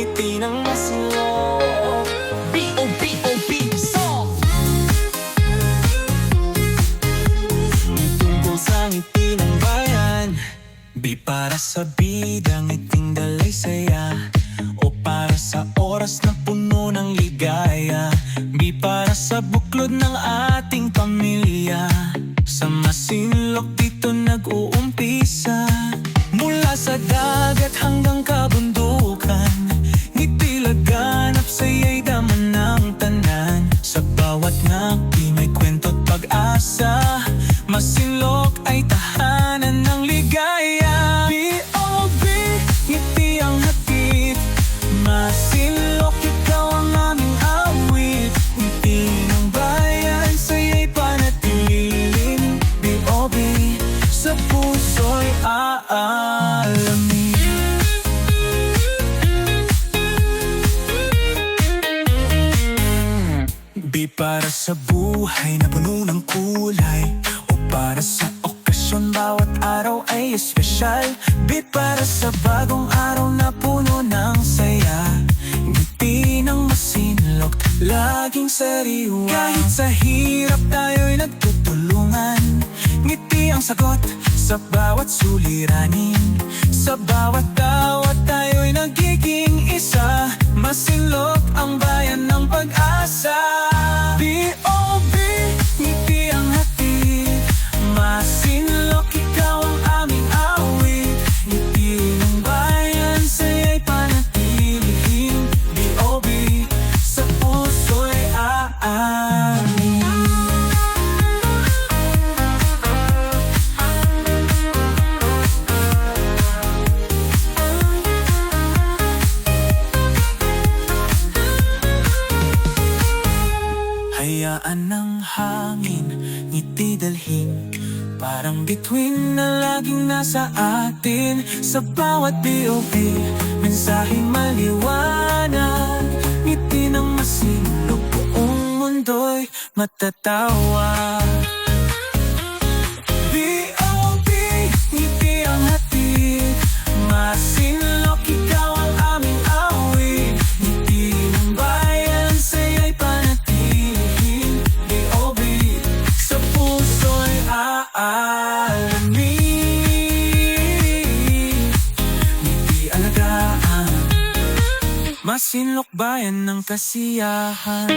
ngiti ng masinlok B-O-B-O-B song Tungkol sa ngiti ng Di para sa bidang ngiting dalay saya. O para sa oras na puno ng ligaya. Di para sa buklod ng ating pamilya. Sa masinlok dito nag-uumpisa. Mula sa dagat hanggang kabundukan aalamin para sa buhay na puno ng kulay O para sa okasyon bawat araw ay espesyal. Di para sa bagong araw na puno ng saya Ngiti ng masinlok, laging sariwa Kahit sa hirap tayo'y nagtutulungan Ngiti ang sagot sa bawat suliranin Sa bawat Hayaan ng hangin, ngiti dalhin. Parang bituin na laging nasa atin. Sa bawat B.O.B. Mensaheng maliwanag. Ngiti ng masinlok Buong mundo'y matatawa alagaan Masinlok bayan ng kasiyahan